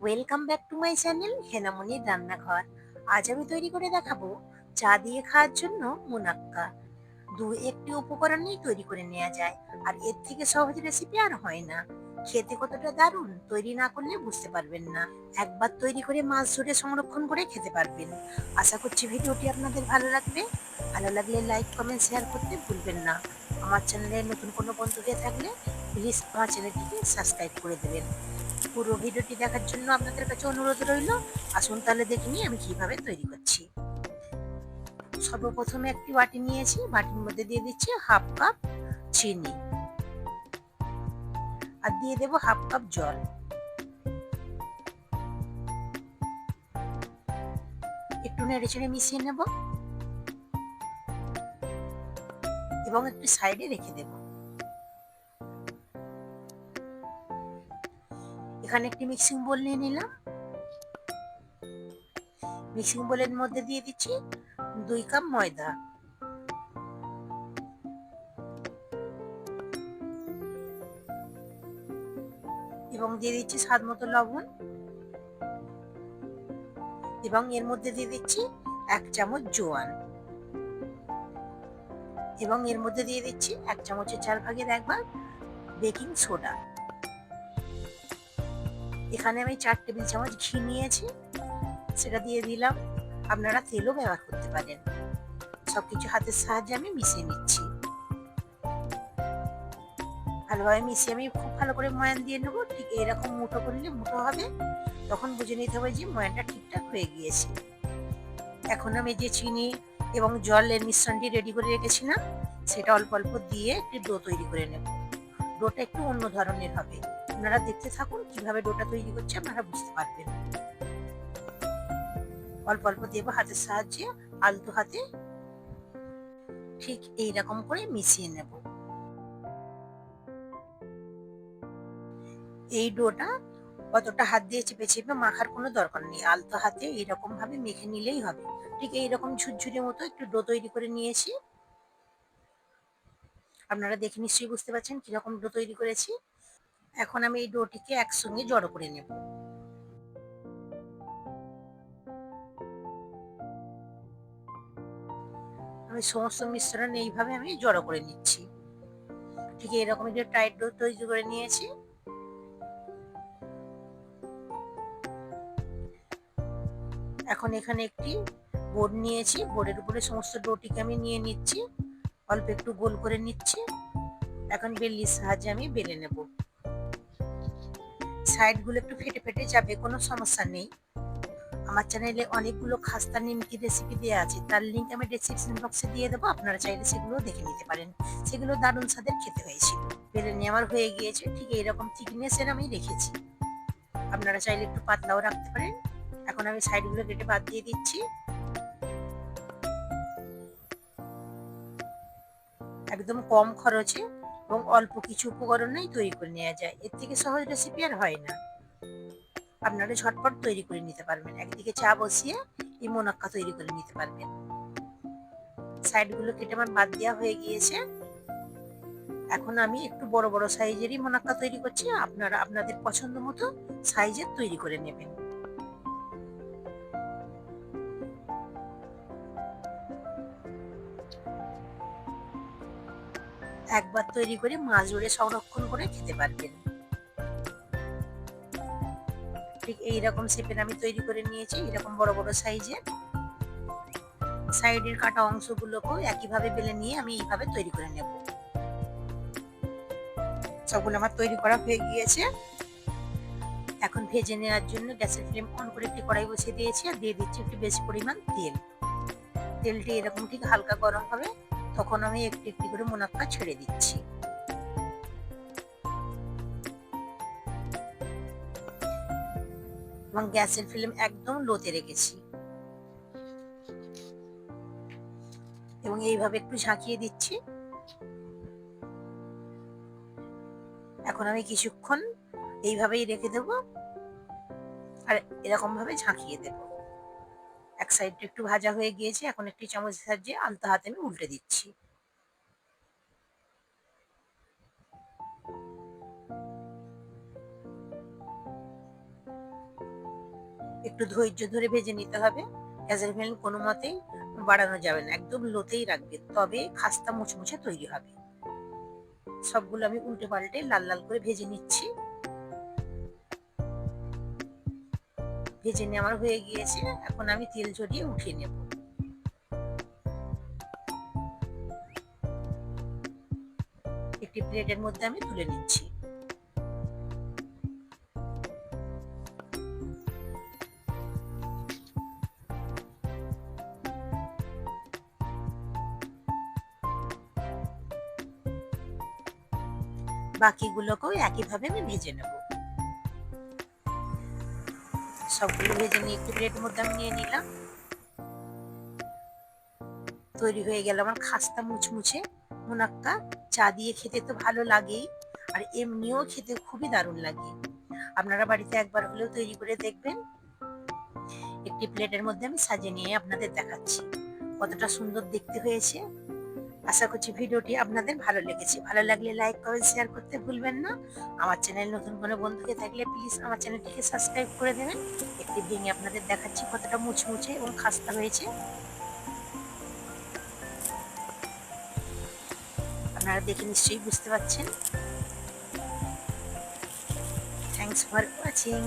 Welcome back to my channel হেনামনির রান্নাঘর আজ আমি তৈরি করে দেখাবো চা দিয়ে খাওয়ার জন্য মুনাক্কা। দু একটি উপকরণেই তৈরি করে নেওয়া যায়, আর এর থেকে সহজ রেসিপি আর হয় না। খেতে কতটা দারুণ, তৈরি না করলে বুঝতে পারবেন না। একবার তৈরি করে মাছ ধরে সংরক্ষণ করে খেতে পারবেন। আশা করছি ভিডিওটি আপনাদের ভালো লাগবে। ভালো লাগলে লাইক কমেন্ট শেয়ার করতে ভুলবেন না। আমার চ্যানেলে নতুন কোনো বন্ধু হয়ে থাকলে প্লিজ আমার চ্যানেলটিকে সাবস্ক্রাইব করে দেবেন। পুরো ভিডিওটি দেখার জন্য আপনাদের কাছে অনুরোধ রইল। আসুন তাহলে দেখে নিই আমি কীভাবে তৈরি করছি। সর্বপ্রথমে একটি বাটি নিয়েছি। বাটির মধ্যে দিয়ে দিচ্ছি হাফ কাপ চিনি। আর দিয়ে দেব হাফ কাপ জল। একটু নেড়ে চেড়ে মিশিয়ে নেব। এবং একটু সাইডে রেখে দেবো। এখানে একটি মিক্সিং বোল নিয়ে নিলাম। মিক্সিং বোলের মধ্যে দিয়ে দিচ্ছি দুই কাপ ময়দা। এবং দিয়ে দিচ্ছি স্বাদ মতো লবণ। এবং এর মধ্যে দিয়ে দিচ্ছি এক চামচ জোয়ান। এবং এর মধ্যে দিয়ে দিচ্ছি এক চামচের চার ভাগের একবার বেকিং সোডা এখানে আমি চার টেবিল চামচ ঘি নিয়েছি, সেটা দিয়ে দিলাম। আপনারা তেলও ব্যবহার করতে পারেন। সব কিছু হাতের সাহায্যে আমি মিশিয়ে নিচ্ছি। ভালোভাবে মিশিয়ে আমি খুব ভালো করে ময়ান দিয়ে নেব। ঠিক এরকম মুঠো করলে মুঠো হবে। তখন বুঝে নিতে হবে যে ময়ানটা ঠিকঠাক হয়ে গিয়েছে। এখন আমি যে চিনি এবং জলের মিশ্রণটি রেডি করে রেখেছিলাম, সেটা অল্প অল্প দিয়ে একটি ডো তৈরি করে নেব। ডোটা একটু অন্য ধরনের হবে। আপনারা দেখতে থাকুন কীভাবে ডোটা তৈরি করছে, আপনারা বুঝতে পারবেন। অল্প অল্প দেব হাতের সাহায্যে, আলতো হাতে। ঠিক এই রকম করে মিশিয়ে নেব। এই ডোটা অতটা হাত দিয়ে চেপে চেপে মাখার কোনো দরকার নেই। আলতো হাতে এইরকম ভাবে মেখে নিলেই হবে। ঠিক এইরকম ঝুরঝুরের মতো একটু ডো তৈরি করে নিয়েছি। আপনারা দেখে নিশ্চয়ই বুঝতে পারছেন কীরকম ডো তৈরি করেছি। এখন আমি এই ডোটিকে একসঙ্গে জড়ো করে নেব। আমি সমস্ত মিশ্রণ এইভাবে আমি জড়ো করে নিচ্ছি। ঠিক এরকম যে টাইট ডো তৈরি করে নিয়েছি। এখন এখানে একটি বোর্ড নিয়েছি। বোর্ডের উপরে সমস্ত ডোটিকে আমি নিয়ে নিচ্ছি। অল্প একটু গোল করে নিচ্ছি। এখন বেলির সাহায্যে আমি বেলে নেব। সাইডগুলো একটু ফেটে ফেটে যাবে, কোনো সমস্যা নেই। আমার চ্যানেলে অনেকগুলো খাস্তা নিমকি রেসিপি দেওয়া আছে, তার লিঙ্ক আমি ডেসক্রিপশন বক্সে দিয়ে দেবো, আপনারা চাইলে সেগুলো দেখে নিতে পারেন। সেগুলো দারুণ স্বাদের খেতে হয়েছিল বেলে নিয়ে আমার হয়ে গিয়েছে, ঠিক এইরকম থিকনেসের আমি রেখেছি। আপনারা চাইলে একটু পাতলাও রাখতে পারেন। এখন আমি সাইডগুলো কেটে বাদ দিয়ে দিচ্ছি। একদম কম খরচে এবং অল্প কিছু উপকরণেই তৈরি করে নেওয়া যায়। এর থেকে সহজ রেসিপি আর হয় না। আপনারা ঝটপট তৈরি করে নিতে পারবেন। একদিকে চা বসিয়ে এই মোনাক্কা তৈরি করে নিতে পারবেন। সাইডগুলো কেটে আমার বাদ দেওয়া হয়ে গিয়েছে। এখন আমি একটু বড় বড় সাইজেরই মোনাক্কা তৈরি করছি। আপনারা, আপনাদের পছন্দ মতো সাইজের তৈরি করে নেবেন। একবার তৈরি করে মাছ জুড়ে সংরক্ষণ করে খেতে পারবেন। ঠিক এইরকম শেপের আমি তৈরি করে নিয়েছি, এরকম বড় বড় সাইজের সাইডের কাটা অংশগুলোকেও একইভাবে বেলে নিয়ে আমি এইভাবে তৈরি করে নেব। সবগুলো আমার তৈরি করা হয়ে গিয়েছে। এখন ভেজে নেওয়ার জন্য গ্যাসের ফ্লেম অন করে একটি কড়াই বসিয়ে দিয়েছি আর দিয়ে দিচ্ছি একটু বেশি পরিমাণ তেল। তেলটি এরকম ঠিক হালকা গরম হবে। তখন আমি একটু একটু করে মুনাক্কা ছেড়ে দিচ্ছি। এবং গ্যাসের ফ্লেম একদম লোতে রেখেছি। এবং এইভাবে একটু ঝাঁকিয়ে দিচ্ছি। এখন আমি কিছুক্ষণ এইভাবেই রেখে দেব। আর এরকম ভাবে ঝাঁকিয়ে দেবো। এক সাইডটা একটু ভাজা হয়ে গিয়েছে, এখন একটি চামচ সাহায্যে আলতো হাতে আমি উল্টে দিচ্ছি। একটু ধৈর্য ধরে ভেজে নিতে হবে। গ্যাসের ফ্লেম কোনো মতেই বাড়ানো যাবে না, একদম লোতেই রাখবে, তবে খাস্তা মুচমুচে তৈরি হবে। সবগুলো আমি উল্টে পাল্টে লাল লাল করে ভেজে নিচ্ছি। ভেজে আমার হয়ে গিয়েছে, এখন আমি তেল ঝরিয়ে উঠিয়ে নেব। একটি প্লেটের মধ্যে আমি তুলে নিচ্ছি। বাকিগুলোকেও একইভাবে আমি ভেজে নেব। সবগুলো ভেজে নিয়ে একটি প্লেটের মধ্যে আমি নিয়ে নিলাম। তৈরি হয়ে গেল আমার খাস্তা মুচমুচে। মুনাক্কা, চা দিয়ে খেতে তো ভালো লাগেই, আর এমনিও খেতে খুবই দারুণ লাগে। আপনারা বাড়িতে একবার হলেও তৈরি করে দেখবেন। একটি প্লেটের মধ্যে আমি সাজিয়ে নিয়ে আপনাদের দেখাচ্ছি। কতটা সুন্দর দেখতে হয়েছে। আশা করছি ভিডিওটি আপনাদের ভালো লেগেছে। ভালো লাগলে লাইক কমেন্ট শেয়ার করতে ভুলবেন না। আমার চ্যানেল নতুন কোনো বন্ধুকে থাকলে প্লিজ আমার চ্যানেলটিকে সাবস্ক্রাইব করে দেবেন। একটি ভেঙে আপনাদের দেখাচ্ছি কতটা মুচমুচে এবং খাস্তা হয়েছে। আপনারা দেখে নিশ্চয়ই বুঝতে পারছেন। Thanks for watching